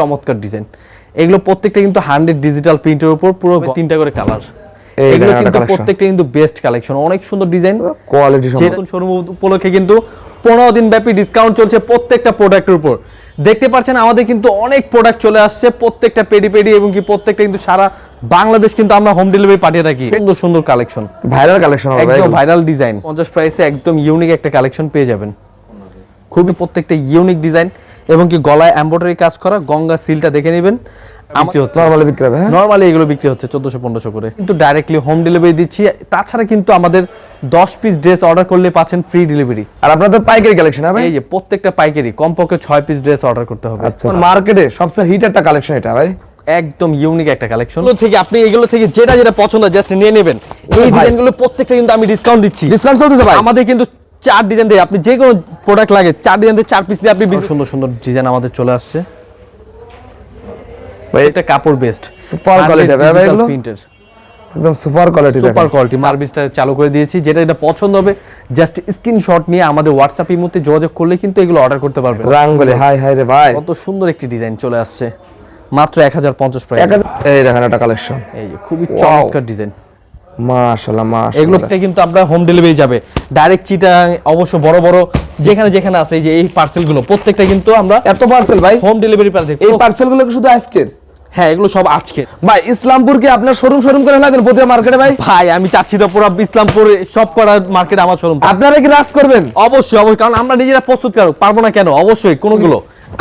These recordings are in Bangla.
চমৎকার ডিজাইন। এগুলো প্রত্যেকটা কিন্তু হান্ড্রেড ডিজিটাল প্রিন্টের উপর পুরো তিনটা করে কালার। এগুলো কিন্তু প্রত্যেকটা কিন্তু বেস্ট কালেকশন অনেক সুন্দর ডিজাইন। কোয়ালিটি শোরুম উপলক্ষে কিন্তু পনেরো দিন ব্যাপী ডিসকাউন্ট চলছে প্রত্যেকটা প্রোডাক্টের উপর। দেখতে পাচ্ছেন আমাদের কিন্তু অনেক প্রোডাক্ট চলে আসছে প্রত্যেকটা পেডি পেডি এবং কি প্রত্যেকটা কিন্তু সারা বাংলাদেশ কিন্তু আমরা হোম ডেলিভারি পাঠিয়ে থাকি। সুন্দর সুন্দর কালেকশন ভাইরাল কালেকশন একদম ভাইরাল ডিজাইন পঞ্চাশ প্রাইসে একদম ইউনিক একটা কালেকশন পেয়ে যাবেন। খুবই প্রত্যেকটা ইউনিক ডিজাইন এবং কি গলায় এমব্রয়ডারি কাজ করা গঙ্গা সিলটা দেখে নেবেন। আমার বিক্রি হবে হ্যাঁ? নর্মালি এগুলো বিক্রি হচ্ছে চোদ্দশো পনেরোশো করে। কিন্তু ডাইরেক্টলি হোম ডেলিভারি দিচ্ছি। তাছাড়া কিন্তু আমাদের দশ পিস ড্রেস অর্ডার করলে পাচ্ছেন ফ্রি ডেলিভারি আর আপনাদের পাইকারি কালেকশন হবে? এই যে প্রত্যেকটা পাইকারি কমপক্ষে ছয় পিস ড্রেস অর্ডার করতে হবে। আচ্ছা। মার্কেটে সবচেয়ে হিট একটা কালেকশন এটা ভাই। একদম ইউনিক একটা কালেকশন থেকে আপনি এগুলো থেকে যেটা যেটা পছন্দ জাস্ট নিয়ে নেবেন। এই। ডিজাইনগুলো প্রত্যেকটা কিন্তু আমি ডিসকাউন্ট দিচ্ছি। ডিসকাউন্ট চলতেছে ভাই? আমাদের কিন্তু চার ডিজাইন দিয়ে আপনি যে কোনো প্রোডাক্ট লাগে চার ডিজাইন দিয়ে চার পিস দিয়ে আপনি সুন্দর সুন্দর ডিজাইন আমাদের চলে আসছে। ভাই এটা কাপড় বেস্ট সুপার কোয়ালিটি ভাই এগুলো প্রিন্টের একদম সুপার কোয়ালিটি সুপার কোয়ালিটি মার্বিসটা চালু করে দিয়েছি। যেটা এটা পছন্দ হবে জাস্ট স্ক্রিনশট নিয়ে আমাদের হোয়াটসঅ্যাপ মধ্যে যোগাযোগ করলে কিন্তু এগুলো অর্ডার করতে পারবে রাঙ্গলি হাই হাই রে ভাই। কত সুন্দর একটি ডিজাইন চলে আসছে। মাত্র এক হাজার পঞ্চাশ প্রাইস এই দেখেন একটা কালেকশন এই যে খুবই. চমৎকার ডিজাইন মাশাআল্লাহ মাশাআল্লাহ। এগুলোতে কিন্তু আমরা হোম ডেলিভারি যাবে। ডাইরেক্ট চিটাং অবশ্য বড় বড় যেখানে যেখানে আছে এই যে এই পার্সেল প্রত্যেকটা কিন্তু আমরা এত পার্সেল ভাই? হোম ডেলিভারি পাঠাতে এই পার্সেল শুধু আজকের? হ্যাঁ এগুলো সব আজকে ভাই ইসলামপুর কি আপনার শোরুম শোরুম করে লাগেন প্রতি মার্কেটে ভাই? ভাই আমি চাচ্ছি তো পুরো ইসলামপুর সব করা মার্কেট আমার শোরুম আপনারা কি রাজ করবেন? অবশ্যই অবশ্যই কারণ আমরা নিজেরা প্রস্তুত পারব না কেন? অবশ্যই কোনগুলো।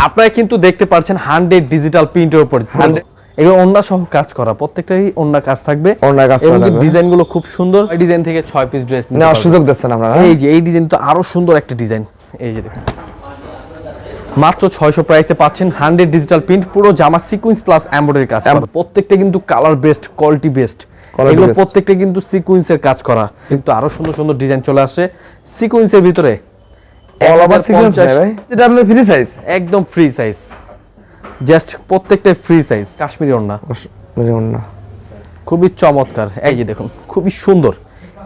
আপনারা কিন্তু দেখতে পাচ্ছেন হান্ড্রেড ডিজিটাল প্রিন্টের উপর। 100 এগুলো অন্য সহ কাজ করা প্রত্যেকটাই অন্য কাজ থাকবে। ওড়নায় কাজ এবং থাকবে। ডিজাইনগুলো খুব সুন্দর। ডিজাইন থেকে ছয় পিস ড্রেস নেওয়ার সুযোগ দিচ্ছেন আপনারা এই যে এই ডিজাইন তো আরও সুন্দর একটা ডিজাইন। এই যে দেখুন। মাত্র ছয়শো প্রাইসে পাচ্ছেন হান্ড্রেড ডিজিটাল প্রিন্ট পুরো জামা সিকুয়েন্স প্লাস এমব্রয়ডারি কাজ করা। প্রত্যেকটা কিন্তু কালার বেস্ট কোয়ালিটি বেস্ট এগুলো প্রত্যেকটা কিন্তু সিকুয়েন্সের কাজ করা। কিন্তু আরও সুন্দর সুন্দর ডিজাইন চলে আসে। সিকুয়েন্সের ভিতরে অল ওভার সিকোয়েন্স ভাই। এটা আপনার ফ্রি সাইজ একদম ফ্রি সাইজ জাস্ট প্রত্যেকটা ফ্রি সাইজ কাশ্মীরি ওড়না। না খুবই চমৎকার। এই যে দেখুন খুবই সুন্দর।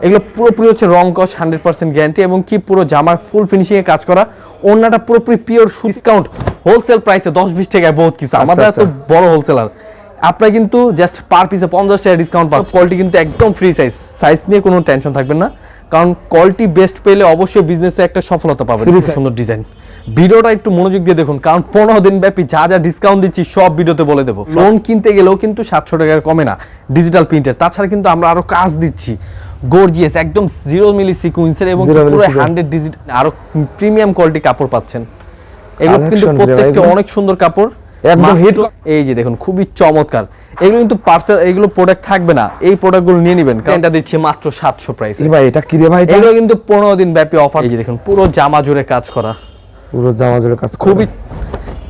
এগুলো পুরোপুরি হচ্ছে রং কস হান্ড্রেড পার্সেন্ট গ্যারান্টি এবং কি পুরো জামা ফুল ফিনিশিং এ কাজ করা। ওড়নাটা পুরোপুরি পিওর ডিসকাউন্ট হোলসেল প্রাইসে দশ বিশ টাকায় বহুত কিছু। আমাদের এত আচ্ছা। বড় হোলসেলার আপনারা কিন্তু জাস্ট পার পিসে পঞ্চাশ টাকা ডিসকাউন্ট পাচ্ছেন। কোয়ালিটি কিন্তু একদম ফ্রি সাইজ সাইজ নিয়ে কোনো টেনশন থাকবেন না। কারণ কোয়ালিটি বেস্ট পেলে অবশ্যই বিজনেসে একটা সফলতা পাবেন। সুন্দর ডিজাইন ভিডিওটা একটু মনোযোগ দিয়ে দেখুন কারণ পনেরো দিন ব্যাপী যা যা ডিসকাউন্ট দিচ্ছি সব ভিডিওতে বলে দেবো। লোন কিনতে গেলেও কিন্তু সাতশো টাকার কমে না ডিজিটাল প্রিন্টের তাছাড়া কিন্তু আমরা আরও কাজ দিচ্ছি গর্জিয়াস একদম জিরো মিলি সিকুয়েন্সের এবং পুরো হান্ড্রেড ডিজিট আরও প্রিমিয়াম কোয়ালিটি কাপড় পাচ্ছেন। এগুলো কিন্তু প্রত্যেকটা অনেক সুন্দর কাপড়। একদম এই যে দেখুন খুবই চমৎকার। এগুলো কিন্তু পার্সেল এগুলো প্রোডাক্ট থাকবে না এই প্রোডাক্টগুলো নিয়ে নেবেন কারণ এটা দিচ্ছি মাত্র সাতশো প্রাইস ভাই এটা কি রে ভাই এগুলো কিন্তু পনেরো দিন ব্যাপী অফার এই যে দেখুন পুরো জামা জুড়ে কাজ করা। পুরো জামা জুড়ে কাজ। খুবই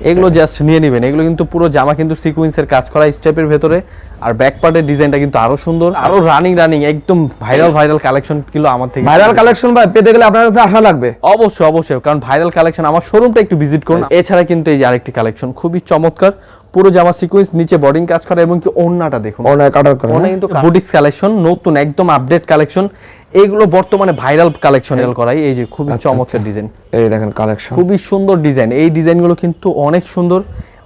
এগুলো জাস্ট নিয়ে নেবেন। এগুলো কিন্তু পুরো জামা কিন্তু সিকুয়েন্সের কাজ করা স্টেপের ভেতরে। আর ব্যাক পার্টের ডিজাইনটা কিন্তু আরও সুন্দর আরও রানিং রানিং একদম ভাইরাল ভাইরাল কালেকশন কিলো আমার থেকে। ভাইরাল কালেকশন ভাই পেতে গেলে আপনার কাছে আসা লাগবে। অবশ্যই অবশ্যই কারণ ভাইরাল কালেকশন আমার শোরুমটা একটু ভিজিট করুন। এছাড়া কিন্তু এই যে আরেকটি কালেকশন খুবই চমৎকার। পুরো জামা সিকুয়েন্স নিচে বডিং কাজ করা এবং কি ওড়নাটা দেখুন। অনেক কাটার করে কিন্তু বুটিক্স কালেকশন নতুন একদম আপডেট কালেকশন এইগুলো বর্তমানে ভাইরাল কালেকশন এল করাই এই যে খুবই আচ্ছা, চমৎকার ডিজাইন এই দেখেন কালেকশন খুবই সুন্দর ডিজাইন এই ডিজাইনগুলো কিন্তু অনেক সুন্দর।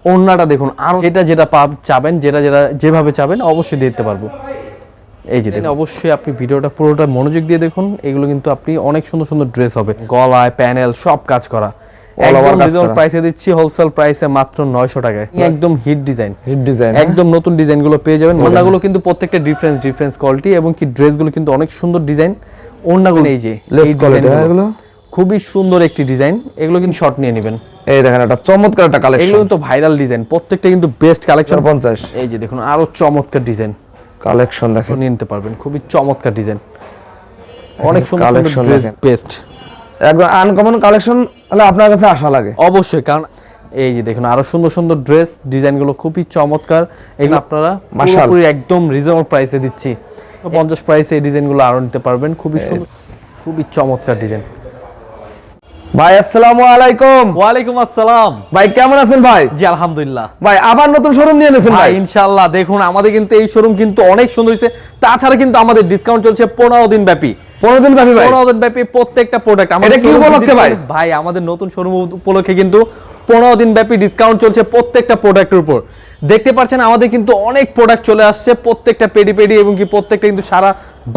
ওড়নাটা দেখুন আর যেটা যেটা পাব চাবেন যেটা যেটা যেভাবে চাবেন অবশ্যই দিতে পারব। এই যে দেখুন। অবশ্যই আপনি ভিডিওটা পুরোটা মনোযোগ দিয়ে দেখুন। এগুলো কিন্তু আপনি অনেক সুন্দর সুন্দর ড্রেস হবে। গলায় প্যানেল সব কাজ করা। একদম প্রাইসে দিচ্ছি হোলসেল প্রাইসে মাত্র 900 টাকায়। একদম হিট ডিজাইন হিট ডিজাইন একদম নতুন ডিজাইনগুলো পেয়ে যাবেন। ওড়নাগুলো কিন্তু প্রত্যেকটা ডিফারেন্স ডিফারেন্স কোয়ালিটি এবং কি ড্রেসগুলো কিন্তু অনেক সুন্দর ডিজাইন ওড়নাগুলো এই যে লেস কোয়ালিটি এগুলো। খুবই সুন্দর একটি ডিজাইন এগুলো কিন্তু শর্ট নিয়ে নেবেন। এই দেখেন একটা চমৎকার একটা এগুলো কালেকশন কিন্তু ভাইরাল ডিজাইন প্রত্যেকটা কিন্তু বেস্ট কালেকশন পঞ্চাশ। এই যে দেখুন আরও চমৎকার ডিজাইন কালেকশন দেখেন। নিতে পারবেন। খুবই চমৎকার ডিজাইন অনেক সুন্দর সুন্দর ড্রেস বেস্ট একদম আনকমন কালেকশন হলে আপনার কাছে লাগে। অবশ্যই কারণ এই যে দেখুন আরও সুন্দর সুন্দর ড্রেস ডিজাইনগুলো খুবই চমৎকার। এগুলো আপনারা। পুরোপুরি একদম রিজনেবল প্রাইসে দিচ্ছি। পঞ্চাশ প্রাইসে এই ডিজাইনগুলো আরও নিতে পারবেন। খুবই সুন্দর খুবই চমৎকার ডিজাইন ভাই আসসালামু আলাইকুম। ওয়ালাইকুম আসসালাম। ভাই কেমন আছেন ভাই? জি আলহামদুলিল্লাহ। ভাই আবার নতুন শোরুম নিয়ে নিয়েছেন ভাই ভাই? ইনশাআল্লাহ দেখুন আমাদের কিন্তু এই শোরুম কিন্তু অনেক সুন্দর হয়েছে। তাছাড়া কিন্তু আমাদের ডিসকাউন্ট চলছে পনেরো দিন ব্যাপী। পনেরো দিন ব্যাপী পনেরো দিন ব্যাপী প্রত্যেকটা প্রোডাক্ট এটা কি উপলক্ষে ভাই? ভাই আমাদের নতুন শোরুম উপলক্ষে কিন্তু পনেরো দিন ব্যাপী ডিসকাউন্ট চলছে প্রত্যেকটা প্রোডাক্টের উপর। দেখতে পাচ্ছেন আমাদের কিন্তু অনেক প্রোডাক্ট চলে আসছে প্রত্যেকটা পেডি পেডি এবং কি প্রত্যেকটা কিন্তু সারা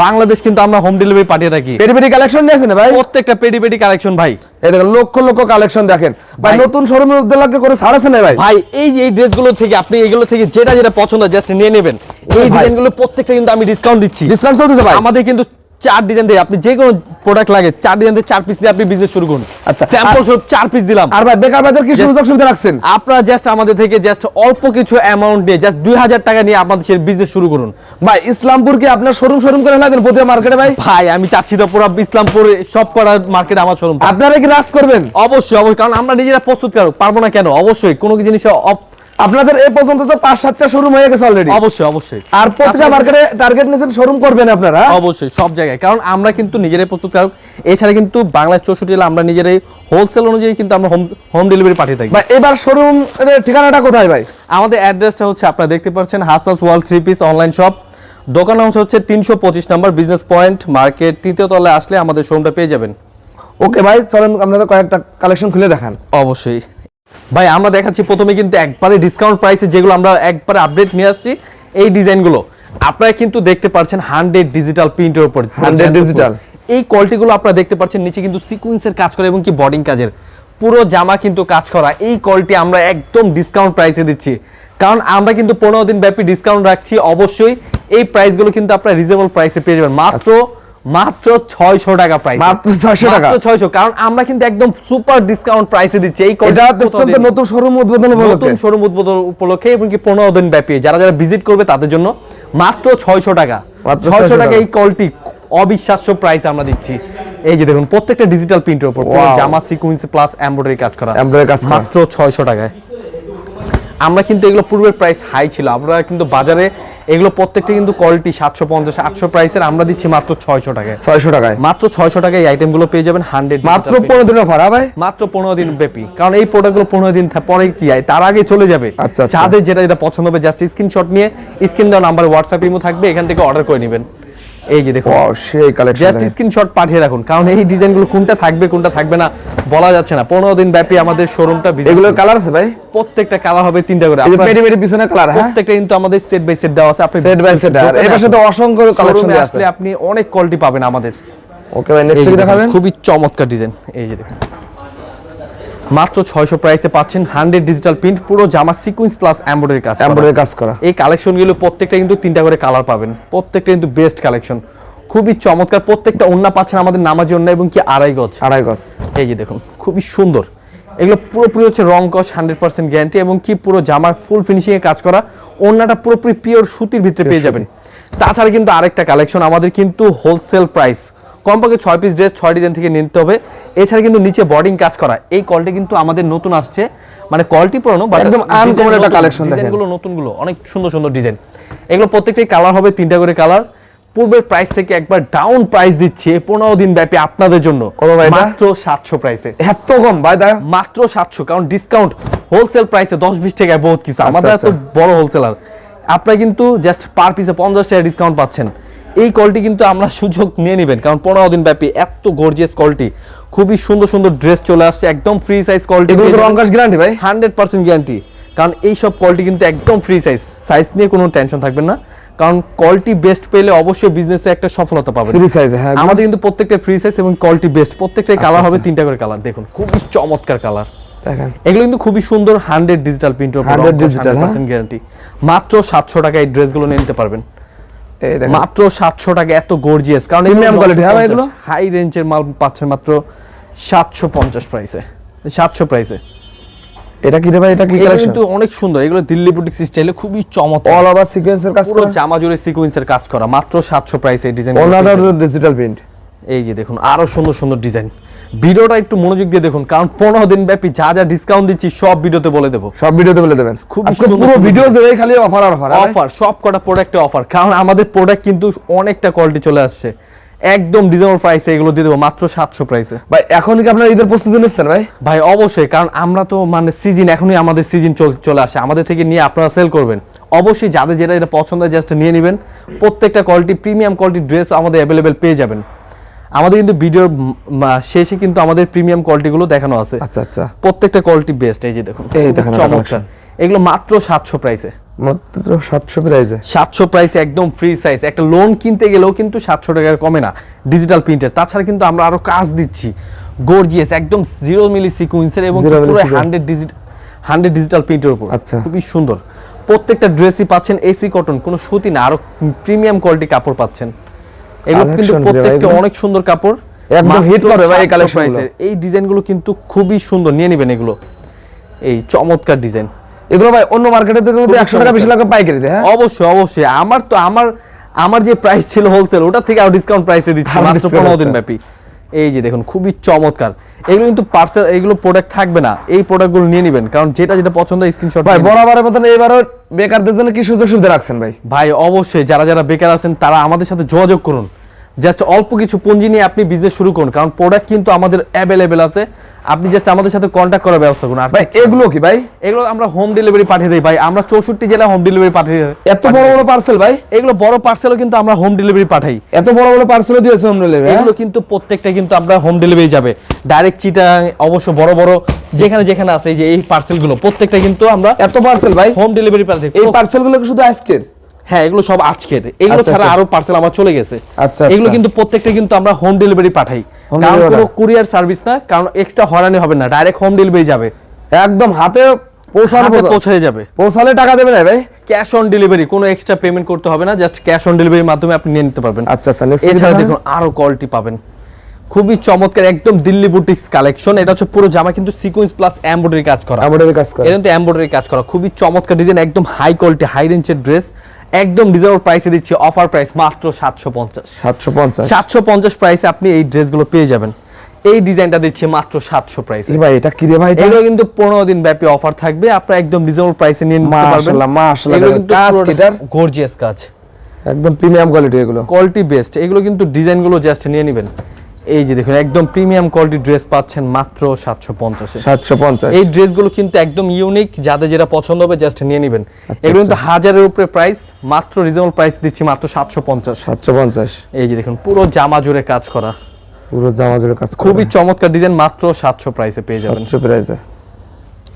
বাংলাদেশ কিন্তু আমরা হোম ডেলিভারি পাঠিয়ে থাকি। পেটি পেটি কালেকশন ভাই? প্রত্যেকটা পেডি পেডি কালেকশন ভাই। এই দেখেন লক্ষ লক্ষ কালেকশন দেখেন। ভাই নতুন শোরুমের উদ্যোগ করে ছাড়াছে না ভাই? ভাই এই যে এই ড্রেসগুলো থেকে আপনি এগুলো থেকে যেটা যেটা পছন্দ জাস্ট নিয়ে নেবেন। এই। ডিজাইনগুলো প্রত্যেকটা কিন্তু আমি ডিসকাউন্ট দিচ্ছি। ডিসকাউন্ট চলতেছে ভাই। আমাদের কিন্তু চার ডিজাইন দিয়ে আপনি যে কোনো প্রোডাক্ট লাগে চার ডিজাইন দিয়ে চার পিস দিয়ে আপনি বিজনেস শুরু করুন। আচ্ছা, স্যাম্পল স্বরূপ চার পিস দিলাম। আর ভাই বেকার ভাইদের কি সুযোগ সুবিধা রাখছেন? আপনারা জাস্ট আমাদের থেকে জাস্ট অল্প কিছু অ্যামাউন্ট নিয়ে জাস্ট দুই হাজার টাকা নিয়ে আপনাদের সেই বিজনেস শুরু করুন। ভাই ইসলামপুর কি আপনার শোরুম শোরুম করে লাগেন প্রতি মার্কেটে ভাই? ভাই আমি চাচ্ছি তো পুরো ইসলামপুর সব করা মার্কেট আমার শোরুম আপনারা কি রাজ করবেন? অবশ্যই অবশ্যই কারণ আমরা নিজেরা প্রস্তুত পারব না কেন? অবশ্যই কোনো জিনিসে আপনাদের এই পর্যন্ত তো পাঁচ সাতটা শোরুম হয়ে গেছে অলরেডি অবশ্যই অবশ্যই। আর প্রতিটা মার্কেটে টার্গেট নিয়েছেন শোরুম করবেন আপনারা। অবশ্যই সব জায়গায়। কারণ আমরা কিন্তু নিজেরাই প্রস্তুত কারক এছাড়া কিন্তু বাংলার চৌষট্টি জেলা আমরা নিজেরাই হোলসেল অনুযায়ী কিন্তু আমরা হোম হোম ডেলিভারি পাঠিয়ে থাকি। এবার শোরুম ঠিকানাটা কোথায় ভাই? আমাদের অ্যাড্রেসটা হচ্ছে আপনারা দেখতে পাচ্ছেন হাসপাস wall three piece online shop দোকান নাম হচ্ছে তিনশো পঁচিশ নম্বর বিজনেস পয়েন্ট মার্কেট তৃতীয় তলায় আসলে আমাদের শোরুমটা পেয়ে যাবেন। ওকে ভাই চলেন আপনাদের কয়েকটা কালেকশন খুলে দেখান। অবশ্যই। ভাই আমরা দেখাচ্ছি প্রথমে কিন্তু একবারে ডিসকাউন্ট প্রাইসে যেগুলো আমরা একবারে আপডেট নিয়ে আসছি এই ডিজাইনগুলো। আপনারা কিন্তু দেখতে পাচ্ছেন হান্ড্রেড ডিজিটাল প্রিন্টের উপর। 100 digital। এই কোয়ালিটিগুলো আপনারা দেখতে পাচ্ছেন নিচে কিন্তু সিকুয়েন্সের কাজ করে এবং কি বডিং কাজের। পুরো জামা কিন্তু কাজ করা এই কোয়ালিটি আমরা একদম ডিসকাউন্ট প্রাইসে দিচ্ছি। কারণ আমরা কিন্তু পনেরো দিন ব্যাপী ডিসকাউন্ট রাখছি অবশ্যই এই প্রাইসগুলো কিন্তু আপনারা রিজনেবল প্রাইসে পেয়ে যাবেন। মাত্র মাত্র ছয়শো টাকা প্রাইস মাত্র 600 টাকা? ছয়শো। কারণ আমরা কিন্তু একদম সুপার ডিসকাউন্ট প্রাইসে দিচ্ছি। এই কোথাও নতুন শোরুম উদ্বোধন নতুন শোরুম উদ্বোধন উপলক্ষে এবং কি পনেরো দিন ব্যাপী। যারা যারা ভিজিট করবে তাদের জন্য মাত্র ছয়শো টাকা। ছয়শো টাকা। এই কোয়ালিটি অবিশ্বাস্য প্রাইস আমরা দিচ্ছি। এই যে দেখুন প্রত্যেকটা ডিজিটাল প্রিন্টের উপর পুরো জামা সিকুয়েন্স প্লাস এমব্রয়ডারি কাজ করা। Embroidery কাজ করা। মাত্র ছয়শো টাকায়। আমরা কিন্তু এগুলো পূর্বের প্রাইস হাই ছিল। আমরা কিন্তু বাজারে এগুলো প্রত্যেকটা কিন্তু কোয়ালিটি সাতশো পঞ্চাশ আটশো প্রাইসের আমরা দিচ্ছি মাত্র ছয়শো টাকায়। ছয়শো টাকায়। মাত্র ছয়শো টাকায় এই আইটেমগুলো পেয়ে যাবেন হান্ড্রেড মাত্র পনেরো দিনের ভাড়া ভাই? মাত্র পনেরো দিন ব্যাপী। কারণ এই প্রোডাক্টগুলো পনেরো দিন পরে কি হয়? তার আগে চলে যাবে। আচ্ছা, আচ্ছা। যাদের যেটা যেটা পছন্দ হবে জাস্ট স্ক্রিনশট নিয়ে স্ক্রিন দেওয়া নাম্বার হোয়াটসঅ্যাপ ইমো থাকবে এখান থেকে অর্ডার করে নেবেন। এই যে দেখুন ওয়াও সেই কালেকশন জাস্ট স্ক্রিনশট পাঠিয়ে রাখুন কারণ এই ডিজাইনগুলো কোনটা থাকবে কোনটা থাকবে না বলা যাচ্ছে না। পনেরো দিন ব্যাপী আমাদের শোরুমটা এগুলোর কালার আছে ভাই? প্রত্যেকটা কালার হবে তিনটা করে। আপনারা পেডি পেটি পেটি পিছনে কালার হ্যাঁ? প্রত্যেকটা কিন্তু আমাদের সেট বাই সেট দেওয়া আছে আপনি সেট বাই সেট আর এর পাশে তো অসংখ্য কালেকশন আছে আসলে আপনি অনেক কোয়ালিটি পাবেন আমাদের। ওকে ভাই নেক্সট কি দেখাবেন? খুবই চমৎকার ডিজাইন এই যে দেখুন। মাত্র ছয়শো প্রাইসে পাচ্ছেন হান্ড্রেড ডিজিটাল প্রিন্ট পুরো জামা সিকুয়েন্স প্লাস এমব্রয়ডারি কাজ করা। কাজ করা। এই কালেকশনগুলো প্রত্যেকটা কিন্তু তিনটা করে কালার পাবেন। প্রত্যেকটা কিন্তু বেস্ট কালেকশন খুবই চমৎকার প্রত্যেকটা ওন্না পাচ্ছেন আমাদের নামাজি ওন্না এবং কি আড়াই গজ। আড়াই গজ। এই যে দেখুন খুবই সুন্দর। এগুলো পুরোপুরি হচ্ছে রং কস হান্ড্রেড পার্সেন্ট গ্যারান্টি এবং কি পুরো জামার ফুল ফিনিশিংয়ে কাজ করা। ওন্নাটা পুরোপুরি পিওর সুতির ভিতরে পেয়ে যাবেন। তাছাড়া কিন্তু আরেকটা কালেকশন আমাদের কিন্তু হোলসেল প্রাইস কমপক্ষে ছয় পিস ড্রেস ছয় ডিজাইন থেকে নিতে হবে। এছাড়া কিন্তু নিচে বর্ডিং কাজ করা। এই কোয়ালিটি কিন্তু আমাদের নতুন আসছে। মানে কোয়ালিটি পুরনো but একদম uncommon একটা নতুন, collection দেখেন। ডিজাইনগুলো নতুনগুলো অনেক সুন্দর সুন্দর ডিজাইন এগুলো প্রত্যেকটাই কালার হবে তিনটা করে কালার পূর্বের প্রাইস থেকে একবার ডাউন প্রাইস দিচ্ছে পনেরো দিন ব্যাপী আপনাদের জন্য? মাত্র সাতশো প্রাইসে এত কম ভাই দা মাত্র সাতশো কারণ ডিসকাউন্ট হোলসেল প্রাইসে দশ বিশ টাকায় বহুত কিছু। আমাদের এত আচ্ছা। বড় হোলসেলার আপনারা কিন্তু জাস্ট পার পিসে পঞ্চাশ টাকা ডিসকাউন্ট পাচ্ছেন। এই কোয়ালিটি কিন্তু আমরা সুযোগ নিয়ে নেবেন কারণ পনেরো দিন ব্যাপী এত গর্জিয়াস কোয়ালিটি খুবই সুন্দর সুন্দর ড্রেস চলে আসছে একদম ফ্রি সাইজ কাজ গ্যারান্টি ভাই। হান্ড্রেড পার্সেন্ট গ্যারান্টি কারণ এই সব কোয়ালিটি কিন্তু একদম ফ্রি সাইজ সাইজ নিয়ে কোনো টেনশন থাকবে না কারণ কোয়ালিটি বেস্ট পেলে অবশ্যই বিজনেসে একটা সফলতা পাবেন। ফ্রি সাইজ হ্যাঁ আমাদের কিন্তু প্রত্যেকটা ফ্রি সাইজ এবং কলটি বেস্ট প্রত্যেকটাই কালার হবে আচ্ছা। তিনটা করে কালার দেখুন খুবই চমৎকার কালার এগুলো কিন্তু খুবই সুন্দর হান্ড্রেড ডিজিটাল প্রিন্ট 100 digital, হ্যাঁ? গ্যারান্টি মাত্র সাতশো টাকা এই ড্রেসগুলো নিতে পারবেন। মাত্র সাতশো টাকা এত গর্জিয়াস কারণ quality, হ্যাঁ এগুলো? হাই রেঞ্জের মাল পাচ্ছেন মাত্র সাতশো পঞ্চাশ প্রাইসে সাতশো প্রাইসে এটা কি রে ভাই? এটা কি কালেকশন কিন্তু অনেক সুন্দর। এগুলো দিল্লি বুটিক স্টাইলে খুবই চমৎকার। অল ওভার সিকোয়েন্সের কাজ করা? জামা জুড়ে সিকোয়েন্সের কাজ করা। মাত্র সাতশো প্রাইসে এই ডিজাইন ওনার ডিজিটাল প্রিন্ট এই যে দেখুন আরও সুন্দর সুন্দর ডিজাইন ভিডিওটা একটু মনোযোগ দিয়ে দেখুন কারণ পনেরো দিন ব্যাপী যা যা ডিসকাউন্ট দিচ্ছি সব ভিডিওতে বলে দেবো। সব ভিডিওতে বলে দেবেন। সুন্দর পুরো ভিডিও জুড়ে খালি অফার অফার অফার সব কটা প্রোডাক্টে অফার কারণ আমাদের প্রোডাক্ট কিন্তু অনেকটা কোয়ালিটি চলে আসছে। একদম রিজনেবল প্রাইসে এগুলো দিয়ে দেবো মাত্র সাতশো প্রাইসে ভাই এখন কি আপনারা ঈদের প্রস্তুতি নিচ্ছেন ভাই? ভাই অবশ্যই কারণ আমরা তো মানে সিজন এখনই আমাদের সিজন চলে আসে। আমাদের থেকে নিয়ে আপনারা সেল করবেন। অবশ্যই যাদের যেটা যেটা পছন্দ হয় জাস্ট নিয়ে নেবেন। প্রত্যেকটা কোয়ালিটি প্রিমিয়াম কোয়ালিটি ড্রেস আমাদের অ্যাভেলেবেল পেয়ে যাবেন। আমাদের কিন্তু ভিডিওর শেষে কিন্তু আমাদের প্রিমিয়াম কোয়ালিটিগুলো দেখানো আছে। আচ্ছা আচ্ছা। প্রত্যেকটা কোয়ালিটি বেস্ট এই যে দেখুন। এই দেখেন চমৎকার। এগুলো মাত্র সাতশো প্রাইসে মাত্র সাতশো প্রাইজে সাতশো প্রাইসে একদম ফ্রি সাইজ একটা লোন কিনতে গেলেও কিন্তু সাতশো টাকার কমে না। ডিজিটাল প্রিন্টের তাছাড়া কিন্তু আমরা আরও কাজ দিচ্ছি। গর্জিয়াস একদম জিরো মিলি সিকুয়েন্সের এবং পুরো। হান্ড্রেড ডিজিট হান্ড্রেড ডিজিটাল প্রিন্টের উপর। আচ্ছা। খুবই সুন্দর। প্রত্যেকটা ড্রেসই পাচ্ছেন এসি কটন কোনো সুতি না। আরও প্রিমিয়াম কোয়ালিটি কাপড় পাচ্ছেন। এগুলো কিন্তু প্রত্যেকটা অনেক সুন্দর কাপড় একদম মাত্র hit করে ভাই এই 700 collection price গুলো। এর। এই ডিজাইনগুলো কিন্তু খুবই সুন্দর নিয়ে নেবেন এগুলো। এই চমৎকার ডিজাইন। এগুলো ভাই অন্য মার্কেটে থেকে খুবই একশো টাকা বেশি লাগে পাইকারি হ্যাঁ? অবশ্যই অবশ্যই। আমার তো আমার আমার যে প্রাইস ছিল হোলসেল ওটা থেকে আরও ডিসকাউন্ট প্রাইসে দিচ্ছি মাত্র discount পনেরো দিন ব্যাপী। এই যে দেখুন খুবই চমৎকার। এগুলো কিন্তু পার্সেল এগুলো প্রোডাক্ট থাকবে না। এই প্রোডাক্টগুলো নিয়ে নেবেন কারণ যেটা যেটা পছন্দ স্ক্রিনশট ভাই বরাবরের মতন এবারও বেকারদের জন্য কি সুযোগ সুবিধা রাখছেন ভাই? ভাই, অবশ্যই। যারা যারা বেকার আছেন, তারা আমাদের সাথে যোগাযোগ করুন। জাস্ট অল্প কিছু পুঁজি নিয়ে আপনি বিজনেস শুরু করুন কারণ প্রোডাক্ট কিন্তু আমাদের অ্যাভেলেবেল আছে। আপনি জাস্ট আমাদের সাথে কন্ট্যাক্ট করার ব্যবস্থা করুন। ভাই এগুলো কি ভাই? এগুলো আমরা হোম ডেলিভারি পাঠিয়ে দিই ভাই। আমরা চৌষট্টি জেলায় হোম ডেলিভারি পাঠিয়ে দিই। এত বড় বড় পার্সেল ভাই? এগুলো বড় পার্সেলও কিন্তু আমরা হোম ডেলিভারি পাঠাই। এত বড় বড় পার্সেলও দিয়েছে হোম ডেলিভারি এগুলো কিন্তু প্রত্যেকটা কিন্তু আমরা হোম ডেলিভারি যাবে। ডাইরেক্ট চিটাং অবশ্য বড় বড় যেখানে যেখানে আছে এই যে এই পার্সেলগুলো প্রত্যেকটা কিন্তু আমরা এত পার্সেল ভাই? হোম ডেলিভারি পাঠাই এই পার্সেলগুলো কি শুধু আজকের? হ্যাঁ এগুলো সব আজকের। এগুলো আচ্ছা, ছাড়া আচ্ছা। আরও পার্সেল আমার চলে গেছে। আচ্ছা, এগুলো আচ্ছা। কিন্তু প্রত্যেকটা কিন্তু আমরা হোম ডেলিভারি পাঠাই। কারণ কোনো কুরিয়ার সার্ভিস না কারণ এক্সট্রা হয়রানি হবে না ডাইরেক্ট হোম ডেলিভারি যাবে। একদম হাতে পৌঁছানো পৌঁছে যাবে। পৌঁছালে টাকা দেবে না ভাই ক্যাশ অন ডেলিভারি কোনো এক্সট্রা পেমেন্ট করতে হবে না জাস্ট ক্যাশ অন ডেলিভারির মাধ্যমে আপনি নিয়ে নিতে পারবেন। আচ্ছা আচ্ছা এছাড়া দেখুন আরও কোয়ালিটি পাবেন। খুবই চমৎকার একদম দিল্লি বুটিক্স কালেকশন এটা হচ্ছে পুরো জামা কিন্তু সিকোয়েন্স প্লাস এমব্রয়ডারি কাজ করা। Embroidery কাজ করা। এটা কিন্তু এমব্রয়ডারি কাজ করা খুবই চমৎকার ডিজাইন একদম হাই কোয়ালিটি হাই রেঞ্জের ড্রেস একদম ডিজাইনার প্রাইসে দিচ্ছি। অফার প্রাইস মাত্র সাতশো পঞ্চাশ। সাতশো পঞ্চাশ। সাতশো পঞ্চাশ প্রাইসে আপনি এই ড্রেসগুলো পেয়ে যাবেন। এই ডিজাইনটা দিচ্ছি মাত্র সাতশো প্রাইসে ভাই এটা কি রে ভাই এগুলো কিন্তু পনেরো দিন ব্যাপী অফার থাকবে। আপনারা একদম রিজনেবল প্রাইসে নিয়ে নিতে পারবেন। মাশাআল্লাহ, মাশাআল্লাহ, এগুলো কিন্তু গর্জিয়াস কাজ। একদম প্রিমিয়াম কোয়ালিটি এগুলো। কোয়ালিটি বেস্ট এগুলো কিন্তু ডিজাইনগুলো জাস্ট নিয়ে নেবেন। এই যে দেখুন একদম প্রিমিয়াম কোয়ালিটি ড্রেস পাচ্ছেন মাত্র সাতশো পঞ্চাশে। সাতশো পঞ্চাশ। এই ড্রেসগুলো কিন্তু একদম ইউনিক যাদের যেটা পছন্দ হবে জাস্ট নিয়ে নেবেন। আচ্ছা, এগুলো কিন্তু আচ্ছা। হাজারের উপরে প্রাইস মাত্র রিজনেবল প্রাইস দিচ্ছি মাত্র সাতশো পঞ্চাশ। সাতশো পঞ্চাশ। এই যে দেখুন পুরো জামা জুড়ে কাজ করা। পুরো জামা জুড়ে কাজ খুবই চমৎকার ডিজাইন মাত্র সাতশো প্রাইসে পেয়ে যাবেন। সাতশো প্রাইসে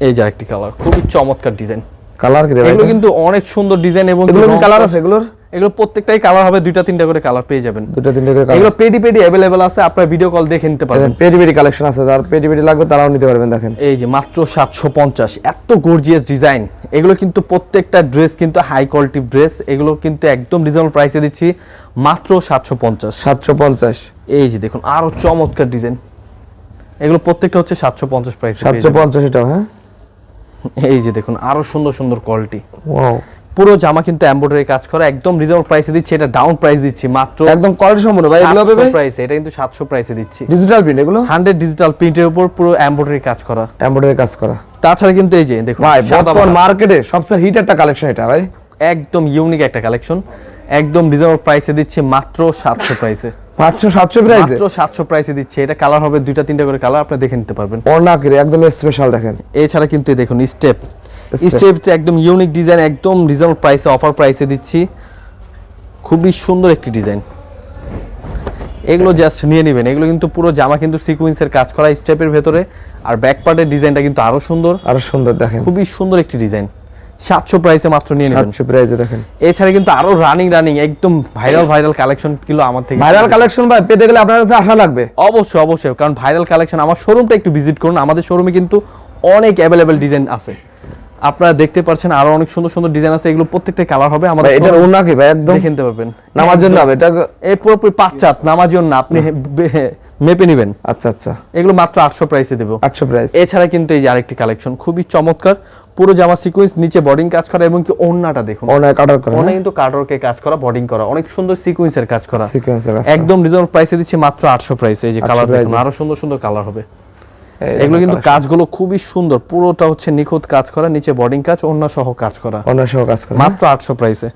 এই যে একটি কালার খুবই চমৎকার ডিজাইন কালার এগুলো কিন্তু অনেক সুন্দর ডিজাইন এবং কালার আছে? এগুলোর? এগুলো প্রত্যেকটাই কালার হবে দুইটা তিনটা করে কালার পেয়ে যাবেন। দুটো তিনটে করে এগুলো পেডি পেডি অ্যাভেলেবেল আছে আপনার ভিডিও কল দেখে নিতে পারবেন। পেডি পেডি কালেকশন আছে যার পেডি পেডি লাগবে তারাও নিতে পারবেন দেখেন। এই যে মাত্র সাতশো পঞ্চাশ এত গর্জিয়াস ডিজাইন এগুলো কিন্তু প্রত্যেকটা ড্রেস কিন্তু হাই কোয়ালিটি ড্রেস এগুলো কিন্তু একদম রিজনেবল প্রাইসে দিচ্ছি মাত্র সাতশো পঞ্চাশ। সাতশো পঞ্চাশ। এই যে দেখুন আরও চমৎকার ডিজাইন এগুলো প্রত্যেকটা হচ্ছে সাতশো পঞ্চাশ প্রাইস সাতশো পঞ্চাশ এটা হ্যাঁ? এই যে দেখুন আরও সুন্দর সুন্দর কোয়ালিটি ওয়াও পুরো জামা কিন্তু এমব্রয়ডারি কাজ করা একদম রিজনেবল প্রাইসে দিচ্ছি এটা ডাউন প্রাইস দিচ্ছি মাত্র একদম কোয়ালিটি সম্পূর্ণ ভাই এগুলো হবে প্রাইসে এটা কিন্তু সাতশো প্রাইসে দিচ্ছি। ডিজিটাল প্রিন্ট এগুলো? হান্ড্রেড ডিজিটাল প্রিন্টের উপর পুরো এমব্রয়ডারি কাজ করা। এমব্রয়ডারি কাজ করা। তাছাড়া কিন্তু এই যে দেখুন ভাই বর্তমান মার্কেটে সবচেয়ে হিট একটা কালেকশন এটা ভাই। একদম ইউনিক একটা কালেকশন একদম রিজনেবল প্রাইসে দিচ্ছি মাত্র সাতশো প্রাইসে পাঁচশো সাতশো প্রাইসে মাত্র সাতশো প্রাইসে দিচ্ছি। এটা কালার হবে দুইটা তিনটা করে কালার আপনি দেখে নিতে পারবেন। ওর একদম স্পেশাল দেখেন। এছাড়া কিন্তু দেখুন স্টেপ। স্টেপ একদম ইউনিক ডিজাইন একদম রিজনেবল প্রাইসে অফার প্রাইসে দিচ্ছি। খুবই সুন্দর একটি ডিজাইন এগুলো জাস্ট নিয়ে নেবেন। এগুলো কিন্তু পুরো জামা কিন্তু সিকুয়েন্সের কাজ করা স্টেপের ভেতরে। আর ব্যাক পার্টের ডিজাইনটা কিন্তু আরও সুন্দর। আরও সুন্দর দেখেন। খুবই সুন্দর একটি ডিজাইন সাতশো প্রাইসে মাত্র নিয়ে নেবেন। সাতশো প্রাইসে দেখেন। এছাড়া কিন্তু আরও রানিং রানিং একদম ভাইরাল ভাইরাল কালেকশনগুলো আমার থেকে ভাইরাল কালেকশন ভাই পেতে গেলে আপনার কাছে আসা লাগবে। অবশ্যই অবশ্যই। কারণ ভাইরাল কালেকশন আমার শোরুমটা একটু ভিজিট করুন। আমাদের শোরুমে কিন্তু অনেক অ্যাভেলেবেল ডিজাইন আছে। আপনারা দেখতে পাচ্ছেন আরও অনেক সুন্দর সুন্দর ডিজাইন আছে এগুলো প্রত্যেকটা কালার হবে আমাদের এটার ওর কি ভাই একদম দেখে নিতে পারবেন। নামার জন্য এটা এই পুরোপুরি পাঁচাত নামাজিও না আপনি মেপে নেবেন। আচ্ছা আচ্ছা। এগুলো মাত্র আটশো প্রাইসে দেবো। আটশো প্রাইস এছাড়া কিন্তু এই যে আরেকটি কালেকশন খুবই চমৎকার পুরো জামা সিকোয়েন্স নিচে বডিং কাজ করা এবং কি ওড়নাটা দেখুন। অনেক কাটার করা ওনা কিন্তু কার্ডওয়ার্কে কাজ করা বডিং করা অনেক সুন্দর সিকোয়েন্সের কাজ করা। সিকোয়েন্সের একদম রিজনেবল প্রাইসে দিচ্ছি মাত্র আটশো প্রাইসে এই যে কালার দেখুন আরও সুন্দর সুন্দর কালার হবে। এগুলো কিন্তু কাজগুলো খুবই সুন্দর। পুরোটা হচ্ছে নিখুঁত কাজ করা নিচে বডিং কাজ অন্য সহ কাজ করা। অন্য সহ কাজ করে। মাত্র আটশো প্রাইসে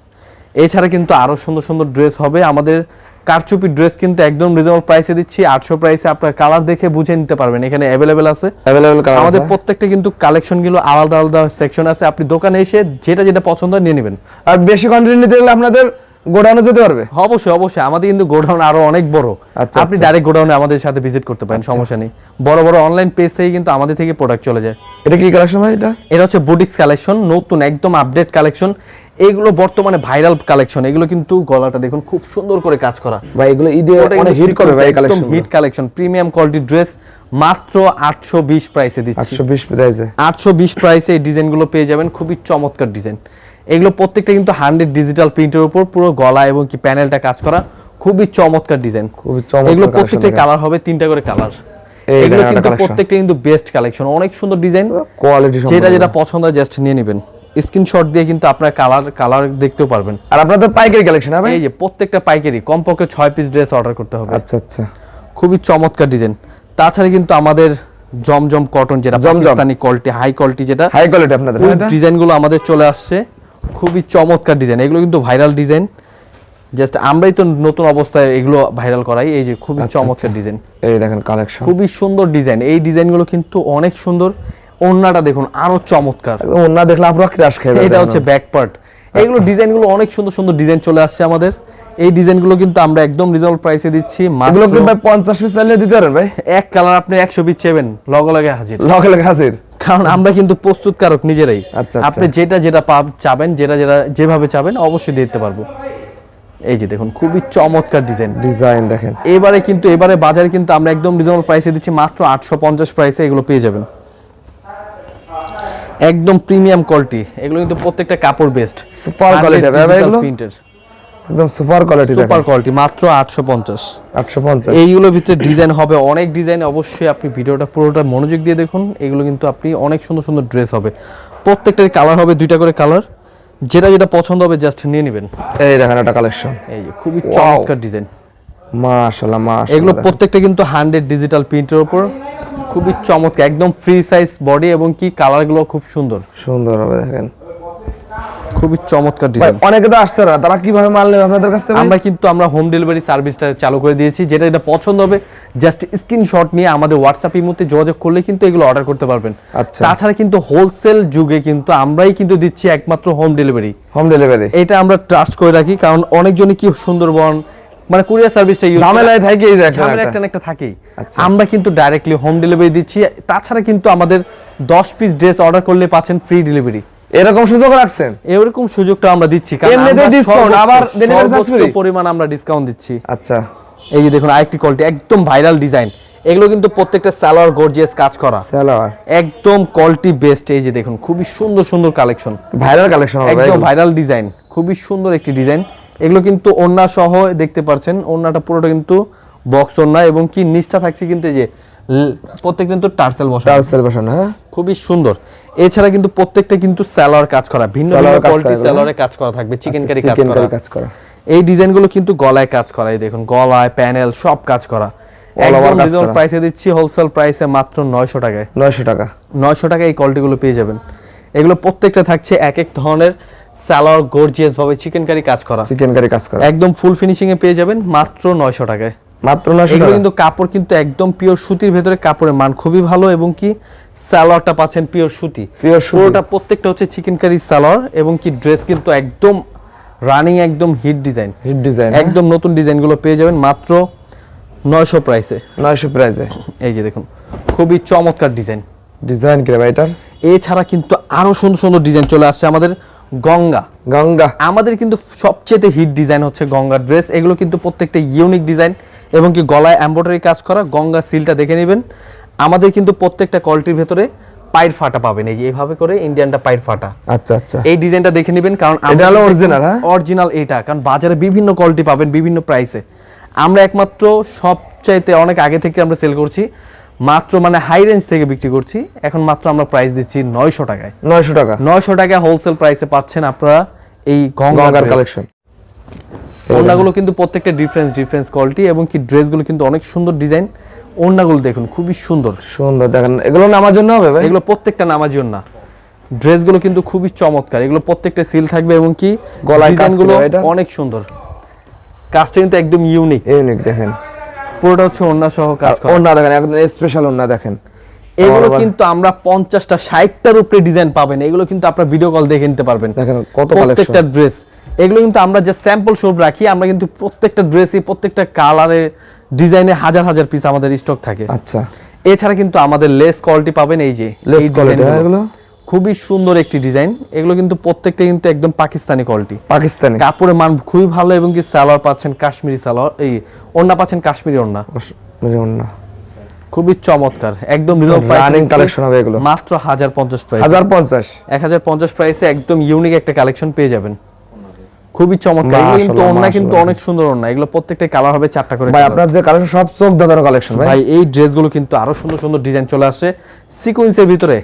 এছাড়া কিন্তু আরও সুন্দর সুন্দর ড্রেস হবে। আমাদের কারচুপি ড্রেস কিন্তু একদম রিজনেবল প্রাইসে দিচ্ছি। আটশো প্রাইসে আপনার কালার দেখে বুঝে নিতে পারবেন। এখানে অ্যাভেলেবেল আছে। অ্যাভেলেবল কালার আমাদের প্রত্যেকটা কিন্তু কালেকশনগুলো আলাদা আলাদা সেকশন আছে। আপনি দোকানে এসে যেটা যেটা পছন্দ নিয়ে নেবেন। আর বেশি কোয়ান্টিটি নিতে গেলে আপনাদের গোডাউনে যেতে পারবে? অবশ্যই অবশ্যই। আমাদের কিন্তু গোডাউন আরও অনেক বড়। আচ্ছা, আপনি আচ্ছা। ডাইরেক্ট গোডাউনে আমাদের সাথে ভিজিট করতে পারেন সমস্যা নেই। বড় বড় অনলাইন পেজ থেকে কিন্তু আমাদের থেকে প্রোডাক্ট চলে যায়। এটা কি কালেকশন ভাই এটা? এটা হচ্ছে বুটিক্স কালেকশন নতুন একদম আপডেট কালেকশন এইগুলো বর্তমানে ভাইরাল কালেকশন এগুলো কিন্তু গলাটা দেখুন খুব সুন্দর করে কাজ করা। ভাই এগুলো ঈদে অনেক হিট করে ভাই collection hit collection premium quality dress মাত্র আটশো বিশ প্রাইসে দিচ্ছি। 820 প্রাইসে আটশো বিশ প্রাইসে এই ডিজাইনগুলো পেয়ে যাবেন। খুবই চমৎকার ডিজাইন এগুলো প্রত্যেকটা কিন্তু হান্ড্রেড ডিজিটাল প্রিন্টের উপর পুরো গলা এবং কি প্যানেলটা কাজ করা। খুবই চমৎকার ডিজাইন খুবই চমৎকার এগুলো প্রত্যেকটা কালার হবে তিনটা করে কালার এগুলো কিন্তু প্রত্যেকটা কিন্তু বেস্ট কালেকশন অনেক সুন্দর ডিজাইন কোয়ালিটি যেটা যেটা পছন্দ হয় জাস্ট নিয়ে নেবেন। স্ক্রিনশট দিয়ে কিন্তু আপনার কালার কালার দেখতেও পারবেন। আর আপনাদের পাইকারি কালেকশন হবে? এই যে প্রত্যেকটা পাইকারি কমপক্ষে ছয় পিস ড্রেস অর্ডার করতে হবে। আচ্ছা আচ্ছা। খুবই চমৎকার ডিজাইন তাছাড়া কিন্তু আমাদের জমজম কটন যেটা পাকিস্তানি কোয়ালিটি হাই কোয়ালিটি যেটা হাই কোয়ালিটি আপনাদের ডিজাইনগুলো আমাদের চলে আসছে। খুবই চমৎকার ডিজাইন এগুলো কিন্তু ভাইরাল ডিজাইন জাস্ট আমরাই তো নতুন অবস্থায় এগুলো ভাইরাল করাই। এই যে খুবই আচ্ছা, চমৎকার ডিজাইন এই দেখেন কালেকশন খুবই সুন্দর ডিজাইন এই ডিজাইনগুলো কিন্তু অনেক সুন্দর। ওড়নাটা দেখুন আরও চমৎকার। ওনা দেখলে আপনারা ক্রাশ খেয়ে যাবেন এটা হচ্ছে ব্যাক পার্ট এগুলো ডিজাইনগুলো অনেক সুন্দর সুন্দর ডিজাইন চলে আসছে আমাদের। এই ডিজাইনগুলো কিন্তু আমরা একদম রিজনেবল প্রাইসে দিচ্ছি এগুলো মাত্র ভাই 50 পিস চাইলে দিতে পারেন ভাই। এক কালার আপনি একশো পিস চেবেন লগে লগে হাজির। লগে লগে হাজির। কারণ আমরা কিন্তু প্রস্তুতকারক নিজেরাই। আচ্ছা, আপনি যেটা যেটা পাব- চাবেন যেটা যেটা যেভাবে চাবেন অবশ্যই দিতে পারব। এই যে দেখুন খুবই চমৎকার ডিজাইন। ডিজাইন দেখেন। এবারে কিন্তু এবারে বাজারে কিন্তু আমরা একদম রিজনেবল প্রাইসে দিচ্ছি মাত্র আটশো পঞ্চাশ প্রাইসে এগুলো পেয়ে যাবেন। একদম প্রিমিয়াম কোয়ালিটি এগুলো কিন্তু প্রত্যেকটা কাপড় বেস্ট ভাই, এগুলো? প্রিন্টের একদম সুপার কোয়ালিটি সুপার কোয়ালিটি মাত্র আটশো পঞ্চাশ। 850 এইগুলোর ভিতরে ডিজাইন হবে অনেক ডিজাইন অবশ্যই আপনি ভিডিওটা পুরোটা মনোযোগ দিয়ে দেখুন। এগুলো কিন্তু আপনি অনেক সুন্দর সুন্দর ড্রেস হবে। প্রত্যেকটার কালার হবে দুইটা করে কালার যেটা যেটা পছন্দ হবে জাস্ট নিয়ে নেবেন। এই দেখেন একটা কালেকশন এই যে খুবই চমৎকার ডিজাইন মাশাআল্লাহ মাশাআল্লাহ। এগুলো প্রত্যেকটা কিন্তু হান্ড্রেড ডিজিটাল প্রিন্টের উপর। খুবই চমৎকার একদম ফ্রি সাইজ বডি এবং কি কালারগুলো খুব সুন্দর। সুন্দর হবে দেখেন। খুবই চমৎকার ডিজাইন অনেকে তো আসতে পারে তারা কীভাবে মাল নেবে আপনাদের কাছ থেকে? আমরা কিন্তু আমরা হোম ডেলিভারি সার্ভিসটা চালু করে দিয়েছি যেটা এটা পছন্দ হবে জাস্ট স্ক্রিনশট নিয়ে আমাদের হোয়াটসঅ্যাপের মধ্যে যোগাযোগ করলে কিন্তু এগুলো অর্ডার করতে পারবেন। আচ্ছা। তাছাড়া কিন্তু হোলসেল যুগে কিন্তু আমরাই কিন্তু দিচ্ছি একমাত্র হোম ডেলিভারি হোম ডেলিভারি এটা আমরা ট্রাস্ট করে রাখি কারণ অনেকজনই কি সুন্দরবন মানে কুরিয়ার সার্ভিসটা ইউজ ঝামেলায় থাকে এই ঝামেলা একটা। একটা থাকেই। আচ্ছা। আমরা কিন্তু ডাইরেক্টলি হোম ডেলিভারি দিচ্ছি তাছাড়া কিন্তু আমাদের দশ পিস ড্রেস অর্ডার করলে পাচ্ছেন ফ্রি ডেলিভারি এরকম সুযোগ রাখছেন? এরকম সুযোগটা আমরা দিচ্ছি কারণ আমরা আবার সর্বোচ্চ পরিমাণ আমরা ডিসকাউন্ট দিচ্ছি। আচ্ছা। এই যে দেখুন আরেকটি কোয়ালিটি একদম ভাইরাল ডিজাইন এগুলো কিন্তু প্রত্যেকটা সালোয়ার গর্জিয়াস কাজ করা। সালোয়ার একদম কোয়ালিটি বেস্ট এই যে দেখুন খুবই সুন্দর সুন্দর কালেকশন ভাইরাল কালেকশন একদম ভাইরাল ডিজাইন খুবই সুন্দর একটি ডিজাইন এগুলো কিন্তু ওন্না সহ দেখতে পাচ্ছেন ওন্নাটা পুরোটা কিন্তু বক্স ওন্না এবং কি নিচটা থাকছে কিন্তু এই যে প্রত্যেকটা কিন্তু টার্সেল বসা টার্সেল বসানো হ্যাঁ? খুবই সুন্দর। এছাড়া কিন্তু প্রত্যেকটা কিন্তু সালোয়ার কাজ করা ভিন্ন ভিন্ন কোয়ালিটি করা কাজ করা থাকবে চিকেন কারি কাজ করা। কাজ করা। এই ডিজাইনগুলো কিন্তু গলায় কাজ করা এই দেখুন গলায় প্যানেল সব কাজ করা। একদম। প্রাইসে দিচ্ছি হোলসেল প্রাইসে মাত্র 900 টাকায়। 900 টাকা। 900 টাকায় এই কোয়ালিটিগুলো পেয়ে যাবেন। এগুলো প্রত্যেকটা থাকছে এক এক ধরনের সালোয়ার গর্জিয়াস ভাবে চিকেন কারি কাজ করা। চিকেন কারি কাজ করা। একদম ফুল ফিনিশিং এ পেয়ে যাবেন মাত্র 900 টাকায়। মাত্র 900 এগুলো কিন্তু কাপড় কিন্তু একদম পিওর সুতির ভেতরে কাপড়ের মান খুবই ভালো এবং কি সালোয়ারটা পাচ্ছেন পিওর সুতি। সুতি। পুরোটা প্রত্যেকটা হচ্ছে চিকেন কারি সালোয়ার এবং কি ড্রেস কিন্তু একদম রানিং একদম হিট ডিজাইন হিট ডিজাইন একদম নতুন ডিজাইনগুলো পেয়ে যাবেন মাত্র নয়শো প্রাইসে 900 প্রাইসে এই যে দেখুন খুবই চমৎকার ডিজাইন ডিজাইন ভাই এটার? এছাড়া কিন্তু আরও সুন্দর সুন্দর ডিজাইন চলে আসছে আমাদের গঙ্গা। গঙ্গা। আমাদের কিন্তু সবচেয়ে হিট ডিজাইন হচ্ছে গঙ্গা ড্রেস এগুলো কিন্তু প্রত্যেকটা ইউনিক ডিজাইন এবং কি গলায় এমব্রয়ডারি কাজ করা গঙ্গা সিলটা দেখে নেবেন। আমাদের কিন্তু প্রত্যেকটা কলটির ভেতরে পাইর ফাটা পাবেন। এই যে এইভাবে করে ইন্ডিয়ানটা পাইর ফাটা। আচ্ছা আচ্ছা। এই ডিজাইনটা দেখে নেবেন কারণ এটা হলো original, হ্যাঁ? অরিজিনাল এটা কারণ বাজারে বিভিন্ন কোয়ালিটি পাবেন বিভিন্ন প্রাইসে আমরা একমাত্র সবচাইতে অনেক আগে থেকে আমরা সেল করছি মাত্র মানে হাই রেঞ্জ থেকে বিক্রি করছি। এখন মাত্র আমরা প্রাইস দিচ্ছি নয়শো টাকায়। 900 টাকা। নয়শো টাকা হোলসেল প্রাইসে পাচ্ছেন আপনারা এই গঙ্গার কালেকশন ওড়নাগুলো কিন্তু প্রত্যেকটা ডিফারেন্স ডিফারেন্স কোয়ালিটি এবং কি ড্রেসগুলো কিন্তু অনেক সুন্দর ডিজাইন ওড়নাগুলো দেখুন খুবই সুন্দর। সুন্দর দেখেন এগুলো নামার জন্য হবে ভাই? এগুলো প্রত্যেকটা নামাজিও না ড্রেসগুলো কিন্তু খুবই চমৎকার। এগুলো প্রত্যেকটা সিল থাকবে এবং কি গলায় ডিজাইনগুলো অনেক সুন্দর। কাজটা কিন্তু একদম ইউনিক ইউনিক দেখেন। পুরোটা হচ্ছে ওড়না সহ কাজ করা। ওন্না দেখেন একদম স্পেশাল ওন্না দেখেন। এগুলো কিন্তু আমরা পঞ্চাশটা ষাটটার উপরে ডিজাইন পাবেন। এগুলো কিন্তু আপনার ভিডিও কল দেখে নিতে পারবেন। দেখেন কত প্রত্যেকটা ড্রেস এগুলো কিন্তু আমরা যে স্যাম্পল শোপ রাখি আমরা কিন্তু প্রত্যেকটা ড্রেসই প্রত্যেকটা কালারে ডিজাইনে হাজার হাজার পিস আমাদের স্টক থাকে। আচ্ছা। এছাড়া কিন্তু আমাদের লেস কোয়ালিটি পাবেন এই যে quality, ডিজাইনগুলো। হ্যাঁ, এগুলো? খুবই সুন্দর একটি ডিজাইন এগুলো কিন্তু প্রত্যেকটা কিন্তু একদম পাকিস্তানি কোয়ালিটি পাকিস্তানি। কাপড়ের মান খুবই ভালো এবং কি সালোয়ার পাচ্ছেন কাশ্মীরি সালোয়ার এই ওন্না পাচ্ছেন কাশ্মীরি ওন্না না খুবই চমৎকার একদম রিজনেবল রানিং কালেকশন হবে এগুলো। মাত্র হাজার পঞ্চাশ প্রাইস হাজার পঞ্চাশ। এক হাজার পঞ্চাশ প্রাইসে একদম ইউনিক একটা কালেকশন পেয়ে যাবেন। খুবই চমৎকার। এগুলো কিন্তু ওন্না কিন্তু অনেক সুন্দর ওন্না এগুলো প্রত্যেকটা কালার হবে চারটা করে ভাই আপনার যে কালেকশন সব চোখ দাদার কালেকশন ভাই। ভাই এই ড্রেসগুলো কিন্তু আরও সুন্দর সুন্দর ডিজাইন চলে আসছে সিকোয়েন্সের ভিতরে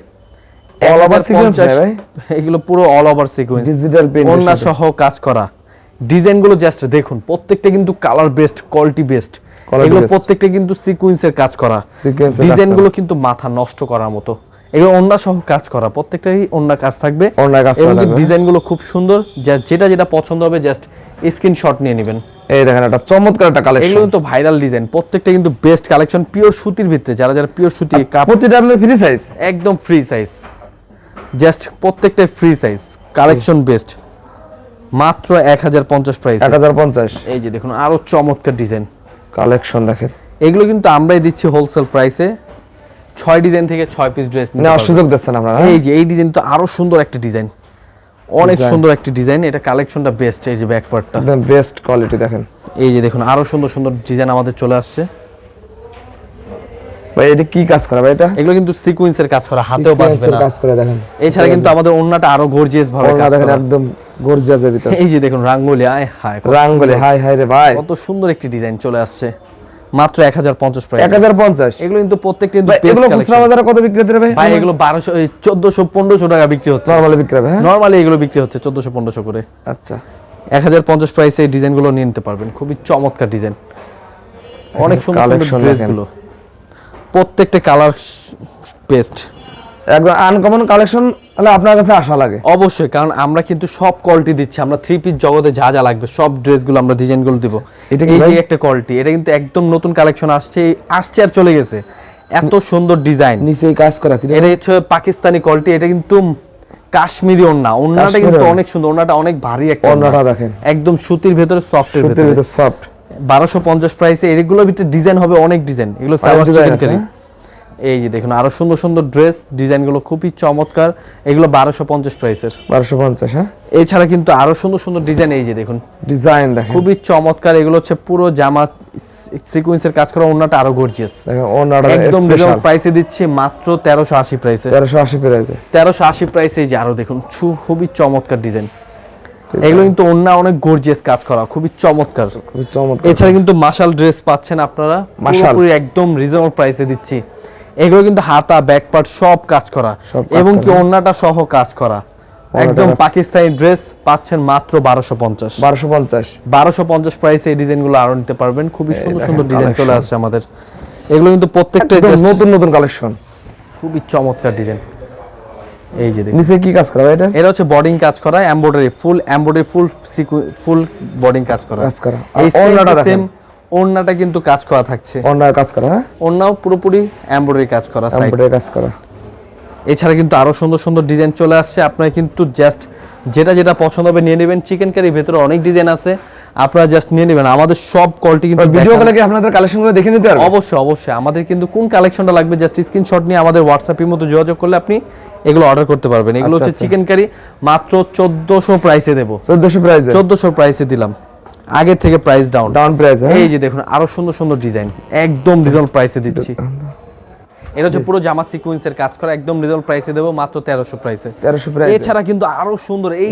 1050 sequence নেই ভাই? এগুলো পুরো all over sequence. Digital print ওন্না সহ কাজ করা। ডিজাইনগুলো জাস্ট দেখুন প্রত্যেকটা কিন্তু কালার বেস্ট কোয়ালিটি বেস্ট এগুলো প্রত্যেকটা কিন্তু সিকোয়েন্সের কাজ করা। ডিজাইনগুলো কিন্তু মাথা নষ্ট করার মতো। এগুলো ওন্না সহ কাজ করা প্রত্যেকটাই ওন্না কাজ থাকবে। ওড়নায় কাজ এবং। ডিজাইনগুলো খুব সুন্দর যেটা যেটা পছন্দ হবে জাস্ট স্ক্রিনশট নিয়ে নেবেন। এই দেখেন একটা চমৎকার একটা এগুলো কিন্তু ভাইরাল ডিজাইন প্রত্যেকটা কিন্তু বেস্ট কালেকশন পিওর সুতির ভিতরে যারা যারা পিওর সুতি প্রতিটা আপনার ফ্রি সাইজ একদম ফ্রি সাইজ জাস্ট প্রত্যেকটা ফ্রি সাইজ কালেকশন বেস্ট মাত্র এক হাজার পঞ্চাশ প্রাইস এক হাজার পঞ্চাশ। এই যে দেখুন আরও চমৎকার ডিজাইন কালেকশন দেখেন। এগুলো কিন্তু আমরাই দিচ্ছি হোলসেল প্রাইসে ছয় ডিজাইন থেকে ছয় পিস ড্রেস নেওয়ার সুযোগ দিচ্ছেন আপনারা হ্যাঁ? এই যে এই ডিজাইন তো আরও সুন্দর একটা ডিজাইন অনেক সুন্দর একটা ডিজাইন এটা কালেকশনটা বেস্ট এই যে ব্যাক পার্টটা একদম বেস্ট কোয়ালিটি দেখেন। এই যে দেখুন আরও সুন্দর সুন্দর ডিজাইন আমাদের চলে আসছে। ভাই এটা কি কাজ করা ভাই এটা? এগুলো কিন্তু সিকোয়েন্সের কাজ করা হাতেও বাঁচবে না। কাজ করে দেখেন। এছাড়া কিন্তু আমাদের অন্যটা আরও গর্জিয়াস ভাবে কাজ দেখেন। একদম গর্জিয়াসের ভিতর। এই যে দেখুন রাঙ্গুলি আয় হায় কত হায় হাই রে ভাই। কত সুন্দর একটি ডিজাইন চলে আসছে। মাত্র এক হাজার পঞ্চাশ প্রাইস এক হাজার পঞ্চাশ। এগুলো কিন্তু প্রত্যেকটা কিন্তু এগুলো খুচরা বাজারে কত বিক্রি হতে পারে? ভাই এগুলো বারোশো চোদ্দশো পনেরোশো টাকা বিক্রি হচ্ছে। নরমালি বিক্রি হবে হ্যাঁ? নর্মালি এগুলো বিক্রি হচ্ছে চোদ্দশো পনেরোশো করে। আচ্ছা। এক হাজার পঞ্চাশ প্রাইসে এই ডিজাইনগুলো নিয়ে নিতে পারবেন। খুবই চমৎকার ডিজাইন অনেক সুন্দর সুন্দর ড্রেসগুলো প্রত্যেকটা কালার পেস্ট একদম আনকমন কালেকশন তাহলে আপনার কাছে আসা লাগে। অবশ্যই কারণ আমরা কিন্তু সব কোয়ালিটি দিচ্ছি আমরা থ্রি পিস জগতে যা যা লাগবে সব ড্রেসগুলো আমরা ডিজাইনগুলো দিব। এটা এই যে একটা কোয়ালিটি এটা কিন্তু একদম নতুন কালেকশন আসছে আসছে আর চলে গেছে। এত সুন্দর ডিজাইন নিচে কাজ করা এটা হচ্ছে পাকিস্তানি কোয়ালিটি এটা কিন্তু কাশ্মীরি ওন্না ওন্নাটা কিন্তু অনেক সুন্দর ওন্নাটা অনেক ভারী একটা ওড়না। দেখেন। একদম সুতির ভেতরে সফটের সুতির ভেতরে। সফট বারোশো পঞ্চাশ প্রাইসে এগুলোর ভিতরে ডিজাইন হবে অনেক ডিজাইন এগুলো সালোয়ার চিকেন কারি? এই যে দেখুন আরও সুন্দর সুন্দর ড্রেস ডিজাইনগুলো খুবই চমৎকার। এগুলো বারোশো পঞ্চাশ প্রাইসের বারোশো পঞ্চাশ হ্যাঁ? এছাড়া কিন্তু আরও সুন্দর সুন্দর ডিজাইন এই যে দেখুন। ডিজাইন দেখেন। খুবই চমৎকার এগুলো হচ্ছে পুরো জামা সিকুয়েন্সের কাজ করা অন্যটা আরও গর্জিয়াস একদম প্রাইসে দিচ্ছি মাত্র তেরোশো আশি প্রাইসে তেরোশো আশি পেরেছে তেরোশো আশি প্রাইসে এই যে আরও দেখুন খুবই চমৎকার ডিজাইন এগুলো কিন্তু অন্য অনেক গর্জিয়াস কাজ করা খুবই চমৎকার। খুবই চমৎকার। এছাড়া কিন্তু মাশাল ড্রেস পাচ্ছেন আপনারা। মাশাল। একদম রিজনেবল প্রাইসে দিচ্ছি। এগুলো কিন্তু হাতা ব্যাক পার্ট সব কাজ করা। এবং কি। অন্যটা সহ কাজ করা। একদম পাকিস্তানি ড্রেস পাচ্ছেন মাত্র বারোশো পঞ্চাশ। বারোশো পঞ্চাশ। বারোশো পঞ্চাশ প্রাইসে এই ডিজাইনগুলো আরও নিতে পারবেন। খুবই সুন্দর সুন্দর ডিজাইন চলে আসছে আমাদের। এগুলো কিন্তু প্রত্যেকটা নতুন নতুন কালেকশন খুবই চমৎকার ডিজাইন এই যে দেখুন। নিচে কি কাজ করা এটা? এটা হচ্ছে বডিং কাজ করা এমব্রয়ডারি ফুল এমব্রয়ডারি ফুল ফুল বডিং কাজ করা। কাজ করা। এই সেম। ওড়নাটা কিন্তু কাজ করা থাকছে। ওনার কাজ করা হ্যাঁ? ওড়নাও পুরোপুরি এমব্রয়ডারি কাজ করা এমব্রয়ডারি কাজ করা। এছাড়া কিন্তু আরও সুন্দর সুন্দর ডিজাইন চলে আসছে। আপনারা কিন্তু জাস্ট যেটা যেটা পছন্দ হবে নিয়ে নেবেন। চিকেন কারির ভেতরে অনেক ডিজাইন আছে। আপনারা জাস্ট নিয়ে নেবেন। আমাদের সব কোয়ালিটি কিন্তু ভিডিও কলে কি আপনাদের কালেকশনগুলো দেখে নিতে পারবেন অবশ্যই অবশ্যই। আমাদের কিন্তু কোন কালেকশনটা লাগবে? জাস্ট স্ক্রিনশট নিয়ে আমাদের হোয়াটসঅ্যাপের মতো যোগাযোগ করলে আপনি এগুলো অর্ডার করতে পারবেন। এগুলো আচ্ছা, হচ্ছে আচ্ছা। চিকেন কারি মাত্র চোদ্দশো প্রাইসে দেবো। চোদ্দশো প্রাইজে চোদ্দশো প্রাইসে দিলাম। আগে থেকে প্রাইস ডাউন ডাউন প্রাইস হ্যাঁ? এই যে দেখুন আরও সুন্দর সুন্দর ডিজাইন একদম রিজনেবল প্রাইসে দিচ্ছি। এটা হচ্ছে পুরো জামা সিকোয়েন্সের কাজ করা একদম রিজনেবল প্রাইসে দেবো মাত্র তেরোশো প্রাইসে তেরোশো প্রাইস এছাড়া কিন্তু আরও সুন্দর এই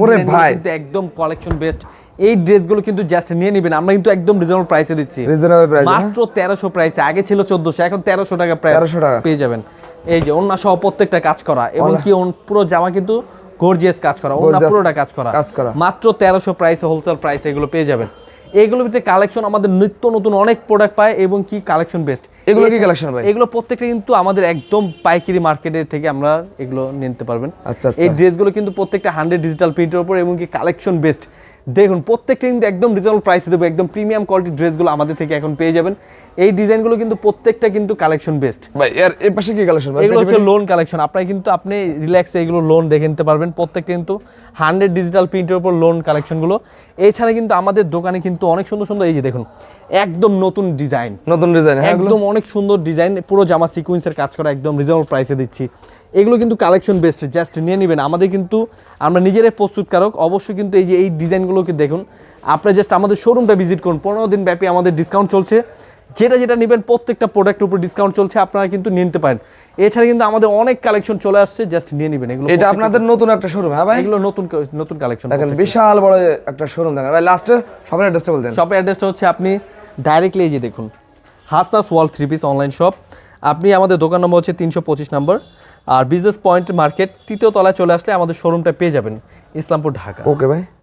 কিন্তু একদম কালেকশন বেস্ট এই ড্রেসগুলো কিন্তু জাস্ট নিয়ে নেবেন আমরা কিন্তু একদম রিজনেবল প্রাইসে দিচ্ছি। রিজনেবল প্রাইস মাত্র তেরোশো প্রাইসে আগে ছিল চোদ্দশো এখন তেরোশো টাকা প্রায় 1300 টাকা। পেয়ে যাবেন। এই যে অন্য সহ প্রত্যেকটা কাজ করা এবং কি ওন- পুরো জামা কিন্তু গর্জিয়াস কাজ করা অন্য পুরোটা কাজ করা। কাজ করা। মাত্র তেরোশো প্রাইসে হোলসেল প্রাইসে এগুলো পেয়ে যাবেন। এগুলোর ভিতরে কালেকশন আমাদের নিত্য নতুন অনেক প্রোডাক্ট পায় এবং কি কালেকশন বেস্ট এগুলো কি কালেকশন ভাই? এগুলো প্রত্যেকটা কিন্তু আমাদের একদম পাইকারি মার্কেটের থেকে আমরা এগুলো নিতে পারবেন। আচ্ছা, আচ্ছা। এই ড্রেসগুলো কিন্তু প্রত্যেকটা হান্ড্রেড ডিজিটাল প্রিন্টের উপর এবং কি কালেকশন বেস্ট দেখুন প্রত্যেকটা কিন্তু একদম রিজনেবল প্রাইসে দেবো। একদম প্রিমিয়াম কোয়ালিটির ড্রেসগুলো আমাদের থেকে এখন পেয়ে যাবেন। এই ডিজাইনগুলো কিন্তু প্রত্যেকটা কিন্তু কালেকশন বেস্ট ভাই এর এই পাশে কি কালেকশন এগুলো হচ্ছে লোন কালেকশন আপনারা কিন্তু আপনি রিল্যাক্সে এগুলো লোন দেখে নিতে পারবেন। প্রত্যেকটা কিন্তু হান্ড্রেড ডিজিটাল প্রিন্টের উপর লোন কালেকশনগুলো এছাড়া কিন্তু আমাদের দোকানে কিন্তু অনেক সুন্দর সুন্দর এই যে দেখুন একদম নতুন ডিজাইন নতুন ডিজাইন হ্যাঁ একদম অনেক সুন্দর ডিজাইন পুরো জামা সিকুয়েন্সের কাজ করা একদম রিজনেবল প্রাইসে দিচ্ছি। এগুলো কিন্তু কালেকশন বেস্ট জাস্ট নিয়ে নেবেন। আমাদের কিন্তু আমরা নিজেরাই প্রস্তুতকারক। অবশ্যই কিন্তু এই যে এই ডিজাইনগুলোকে দেখুন। আপনারা জাস্ট আমাদের শোরুমটা ভিজিট করুন। পনেরো দিন ব্যাপী আমাদের ডিসকাউন্ট চলছে। যেটা যেটা নেবেন প্রত্যেকটা প্রোডাক্টের উপর ডিসকাউন্ট চলছে আপনারা কিন্তু নিতে পারেন। এছাড়া কিন্তু আমাদের অনেক কালেকশন চলে আসছে জাস্ট নিয়ে নেবেন। এগুলো এটা আপনাদের নতুন একটা শোরুম হ্যাঁ ভাই? এগুলো নতুন নতুন কালেকশন দেখেন বিশাল বড় একটা শোরুম দেখেন। ভাই লাস্টে সবার অ্যাড্রেসটা বলতেন শপের অ্যাড্রেসটা হচ্ছে আপনি ডাইরেক্টলি এই যে দেখুন Hasnas wall three piece online shop আপনি আমাদের দোকান নম্বর হচ্ছে তিনশো পঁচিশ নম্বর। আর বিজনেস পয়েন্ট মার্কেট তৃতীয় তলায় চলে আসলে আমাদের শোরুমটা পেয়ে যাবেন ইসলামপুর ঢাকা। ওকে ভাই।